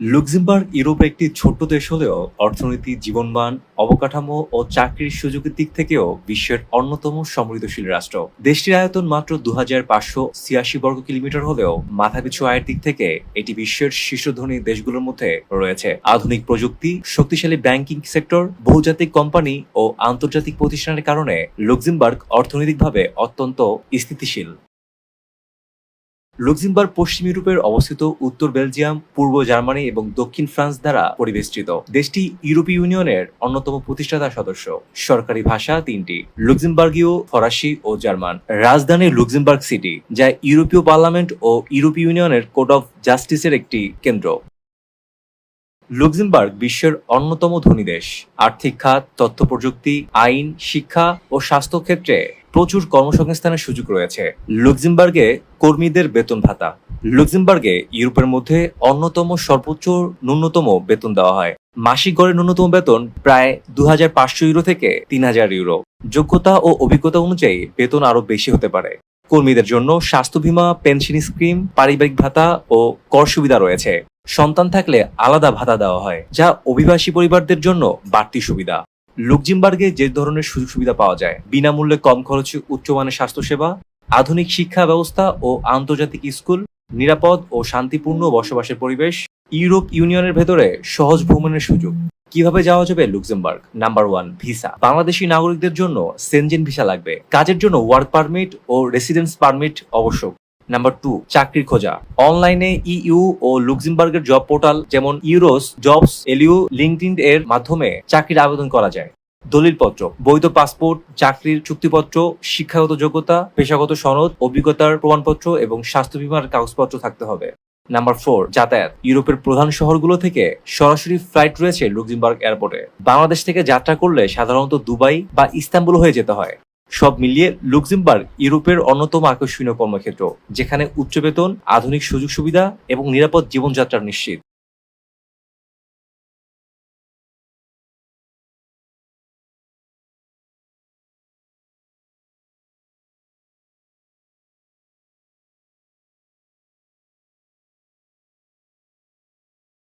Luxembourg ইউরোপের একটি ছোট্ট দেশ হলেও অর্থনীতি, জীবনমান, অবকাঠামো ও চাকরির সুযোগের দিক থেকেও বিশ্বের অন্যতম সমৃদ্ধশীল রাষ্ট্র। দেশটির আয়তন মাত্র দু ছিয়াশি বর্গ কিলোমিটার হলেও মাথাপিছু আয়ের দিক থেকে এটি বিশ্বের শীর্ষধনী দেশগুলোর মধ্যে রয়েছে। আধুনিক প্রযুক্তি, শক্তিশালী ব্যাংকিং সেক্টর, বহুজাতিক কোম্পানি ও আন্তর্জাতিক প্রতিষ্ঠানের কারণে লুক্সেমবার্গ অর্থনৈতিকভাবে অত্যন্ত স্থিতিশীল। লুক্সেমবার্গ পশ্চিম ইউরোপের অবস্থিত উত্তর বেলজিয়াম, পূর্ব জার্মানি এবং দক্ষিণ ফ্রান্স দ্বারা পরিবেষ্টিত। দেশটি ইউরোপীয় ইউনিয়নের অন্যতম প্রতিষ্ঠাতা সদস্য। সরকারি ভাষা তিনটি, লুক্সেমবার্গীয়, ফরাসি ও জার্মান। রাজধানী লুক্সেমবার্গ সিটি, যা ইউরোপীয় পার্লামেন্ট ও ইউরোপীয় ইউনিয়নের কোড অফ জাস্টিসের একটি কেন্দ্র। লুক্সেমবার্গ বিশ্বের অন্যতম ধনী দেশ। আর্থিক খাত, তথ্য প্রযুক্তি, আইন, শিক্ষা ও স্বাস্থ্য ক্ষেত্রে প্রচুর কর্মসংস্থানের সুযোগ রয়েছে। লুক্সেমবার্গে কর্মীদের বেতন ভাতা। লুক্সেমবার্গে ইউরোপের মধ্যে অন্যতম সর্বোচ্চ ন্যূনতম বেতন দেওয়া হয়। মাসিক গড়ে ন্যূনতম বেতন প্রায় দু হাজার পাঁচশো ইউরো থেকে তিন হাজার ইউরো। যোগ্যতা ও অভিজ্ঞতা অনুযায়ী বেতন আরও বেশি হতে পারে। কর্মীদের জন্য স্বাস্থ্য বীমা, পেনশন স্কিম, পারিবারিক ভাতা ও কর সুবিধা রয়েছে। সন্তান থাকলে আলাদা ভাতা দেওয়া হয়, যা অভিবাসী পরিবারদের জন্য বাড়তি সুবিধা। লুকজিমবার্গে যে ধরনের সুযোগ সুবিধা পাওয়া যায়, বিনামূল্যে কম খরচে উচ্চমানের স্বাস্থ্যসেবা, আধুনিক শিক্ষা ব্যবস্থা ও আন্তর্জাতিক স্কুল, নিরাপদ ও শান্তিপূর্ণ বসবাসের পরিবেশ, ইউরোপ ইউনিয়নের ভেতরে সহজ ভ্রমণের সুযোগ। কীভাবে যাওয়া যাবে Luxembourg number one visa Bangladeshi নাগরিকদের জন্য সেনজেন ভিসা লাগবে। কাজের জন্য ওয়ার্ক পারমিট ও রেসিডেন্স পারমিট আবশ্যক নাম্বার টু চাকরির খোঁজা। অনলাইনে ইইউ ও লুক্সেমবার্গের জব পোর্টাল যেমন ইউরোস জবস এলিউ লিঙ্কডিন এর মাধ্যমে চাকরির আবেদন করা যায়। দলিলপত্র, বৈধ পাসপোর্ট, চাকরির চুক্তিপত্র, শিক্ষাগত যোগ্যতা, পেশাগত সনদ, অভিজ্ঞতার প্রমাণপত্র এবং স্বাস্থ্য বীমার কাগজপত্র থাকতে হবে। নাম্বার ফোর যাতায়াত। ইউরোপের প্রধান শহরগুলো থেকে সরাসরি ফ্লাইট রয়েছে লুক্সেমবার্গ এয়ারপোর্টে বাংলাদেশ থেকে যাত্রা করলে সাধারণত দুবাই বা ইস্তাম্বুল হয়ে যেতে হয়। সব মিলিয়ে লুক্সেমবার্গ ইউরোপের অন্যতম আকর্ষণীয় কর্মক্ষেত্র, যেখানে উচ্চ বেতন, আধুনিক সুযোগ সুবিধা এবং নিরাপদ জীবনযাত্রা নিশ্চিত।